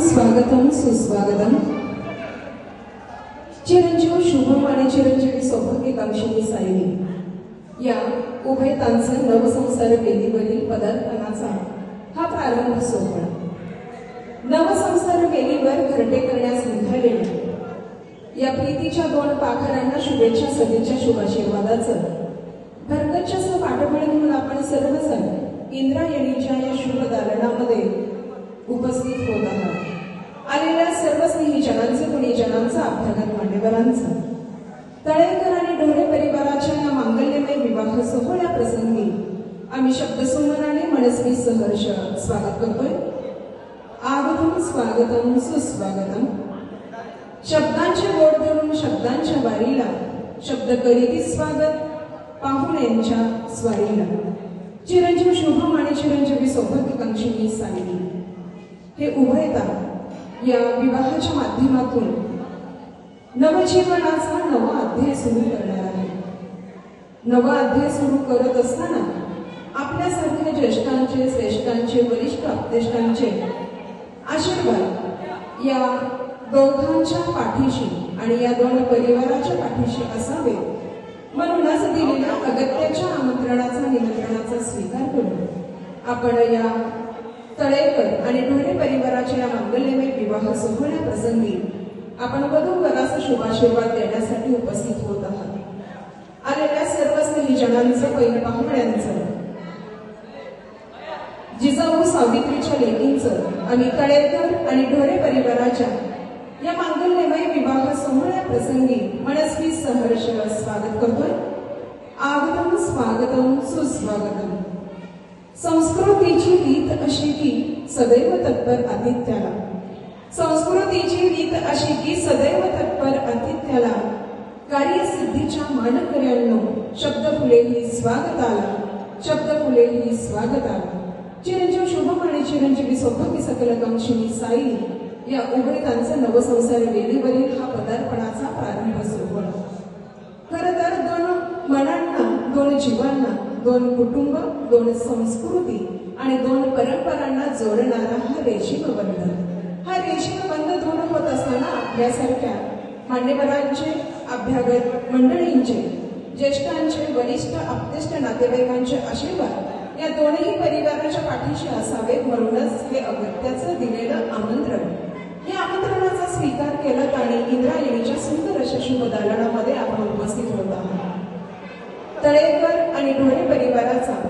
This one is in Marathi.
स्वागतम सुस्वागतम. चिरंजीव शुभम आणि चिरंजीवी सौभाग्यकांक्षिणी साईनी. या उभयतांचं नवसंसार वेदीवरील पदार्पणाचा हा प्रारंभ सोहळा. नवसंसार वेदीवर घरटे करण्यास निघालेल्या या प्रीतीच्या दोन पाखरांना शुभेच्छा सदिच्छा शुभाशीर्वादाचं. भरगच्छ पाठबळ म्हणून आपण सर्वजण इंद्रायणीच्या या शुभ दालनामध्ये उपस्थित होता आहात आलेल्या सर्व स्नेहीजनांचं गुणीजनांचं अभ्यागत मान्यवरांचं. तळेकर आणि ढोरे परिवाराच्या या मांगल्यमय विवाह सोहळ्या प्रसंगी आम्ही शब्दसुमनाने मनस्वी सहर्ष स्वागत करतोय. आगतम स्वागतम सुस्वागतम. शब्दांचे बोट धरून शब्दांच्या वारीला शब्द करीती स्वागत पाहुण्यांच्या स्वारीला. चिरंजीव शुभम आणि चिरंजीवी सौभाग्यकांक्षिणी सांगली हे उभयता या विवाहाच्या माध्यमातून नवजीवनाचा नवा अध्याय सुरू करणार आहे. नवा अध्याय सुरू करत असताना आपल्यासारख्या ज्येष्ठांचे श्रेष्ठांचे वरिष्ठ अपदेष्टांचे आशीर्वाद या दोघांच्या पाठीशी आणि या दोन परिवाराच्या पाठीशी असावे म्हणूनच दिलेल्या अगत्याच्या आमंत्रणाचा निमंत्रणाचा स्वीकार करून आपण या तळेकर आणि ढोरे परिवाराच्या या मांगल्यमय विवाह सोहळ्याप्रसंगी आपण वधू वराचा शुभाशीर्वाद देण्यासाठी उपस्थित होत आहात. आलेल्या सर्व स्त्रीजनांचं पहिलं पाहुण्यांचं जिजाऊ सावित्रीच्या लेकींचं आणि तळेकर आणि ढोरे परिवाराच्या या मांगल्यमय विवाह सोहळ्याप्रसंगी मनस्वी सहर्ष स्वागत करतोय. आगतम स्वागतम सुस्वागतम. संस्कृतीची रीत अशी की सदैव तत्पर आतिथ्याला संस्कृतीची रीत अशी की सदैव तत्पर आतिथ्याला कार्यसिद्धीच्या मानकऱ्यांनो शब्द फुलेही स्वागताला शब्द फुलेही स्वागताला. चिरंजीव शुभम आणि चिरंजीवी सौभाग्य सकल कांक्षिणी साई. या उभयतांचा नवसंसार वेदीवरील हा पदार्पणाचा प्रारंभ सुरू खर तर दोन मनांना दोन जीवांना दोन कुटुंब दोन संस्कृती आणि दोन परंपरांना जोडणारा हा रेशीमबंध. हा रेशीमबंध बंध होत असताना आपल्यासारख्या मान्यवरांचे अभ्यागत मंडळींचे ज्येष्ठांचे वरिष्ठ अपदिष्ट नातेवाईकांचे आशीर्वाद या दोनही परिवाराच्या पाठीशी असावेत म्हणूनच हे अगत्याचं दिलेलं आमंत्रण. या आमंत्रणाचा स्वीकार केला आणि इंद्रायणीच्या सुंदर अशा शुभ दालनामध्ये आपण उपस्थित होत आहोत तळेकर आणि ढोरे परिवाराचा.